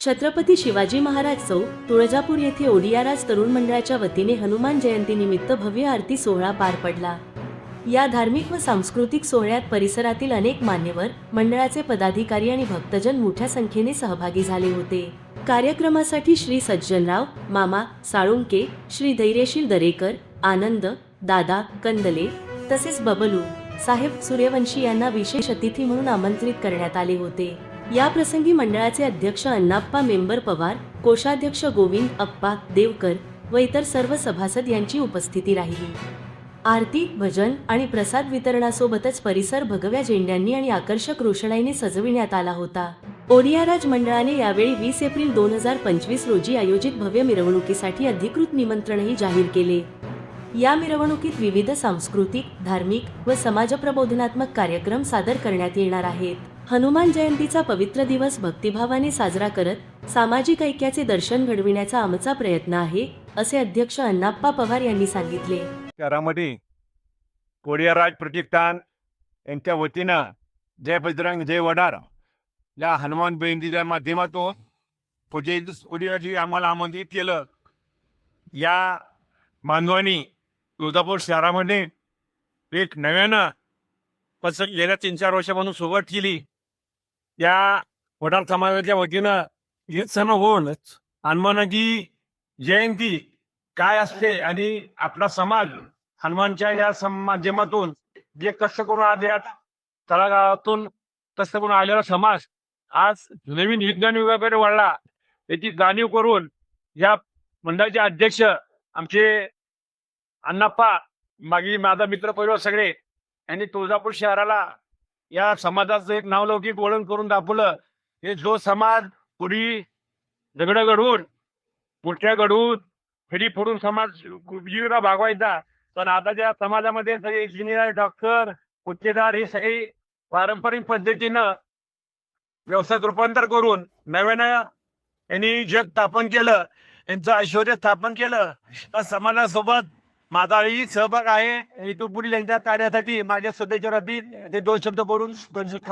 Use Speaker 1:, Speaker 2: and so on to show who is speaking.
Speaker 1: छत्रपती शिवाजी महाराज चौक तुळजापूर येथे ओडियाराज तरुण मंडळाच्या वतीने हनुमान जयंतीनिमित्त भव्य आरती सोहळा पार पडला. या धार्मिक व सांस्कृतिक सोहळ्यात परिसरातील अनेक मान्यवर मंडळाचे पदाधिकारी आणि भक्तजन मोठ्या संख्येने सहभागी झाले होते. कार्यक्रमासाठी श्री सज्जनराव मामा साळुंके श्री धैर्यशील दरेकर आनंद दादा कंदले तसेच बबलू साहेब सूर्यवंशी यांना विशेष अतिथी म्हणून आमंत्रित करण्यात आले होते. या प्रसंगी मंडळाचे अध्यक्ष अण्णाप्पा मेंबर पवार कोषाध्यक्ष गोविंद अप्पा देवकर व इतर सर्व सभासद यांची उपस्थिती राहिली. आरती भजन आणि प्रसाद वितरणासोबतच परिसर भगव्या झेंड्यांनी आणि आकर्षक रोषणाईने सजविण्यात आला होता. ओडियाराज मंडळाने यावेळी वीस एप्रिल दोन हजार पंचवीस रोजी आयोजित भव्य मिरवणुकीसाठी अधिकृत निमंत्रणही जाहीर केले. या मिरवणुकीत विविध सांस्कृतिक धार्मिक व समाजप्रबोधनात्मक कार्यक्रम सादर करण्यात येणार आहेत. हनुमान जयंतीचा पवित्र दिवस भक्तिभावाने साजरा करत सामाजिक ऐक्याचे दर्शन घडविण्याचा आमचा प्रयत्न आहे असे अध्यक्ष अण्णाप्पा पवार यांनी सांगितले.
Speaker 2: शहरामध्ये कोडियाराज प्रतिष्ठान यांच्या वतीनं जय बजरंग जय वडार या हनुमान जयंतीच्या माध्यमातून पूजे कोडियाची आम्हाला आमंत्रित केलं. या मानवानी तुळजापूर शहरामध्ये एक नव्यानं पसंत गेल्या तीन चार वर्षापासून सुरुवात केली. या वडार समाजाच्या वतीनं हे सण होऊन हनुमानाची जयंती काय असते आणि आपला समाज हनुमानच्या या माध्यमातून जे कष्ट करून आले तळागाळातून कष्ट करून आलेला समाज आज नवीन विज्ञान विभागाकडे वाढला याची जाणीव करून या मंडळाचे अध्यक्ष आमचे अण्णाप्पा मागी माझा मित्र परिवार सगळे यांनी तुळजापूर शहराला या समाजाचं एक नावलौकिक वळण करून दाखवलं. हे जो समाज पुढी दगड घडवून पुढच्या घडवून फेरी फोडून समाज जीविका भागवायचा. पण आताच्या समाजामध्ये सगळे इंजिनियर डॉक्टर कुत्तेदार हे सगळे पारंपरिक पद्धतीनं व्यवसायात रूपांतर करून नव्यानं यांनी जग स्थापन केलं यांचं ऐश्वर स्थापन केलं. त्या समाजासोबत माझाही सहभाग आहे इथून पुढील यांच्या कार्यासाठी माझ्या सदस्य ते दोन शब्द बोलून दोन शब्द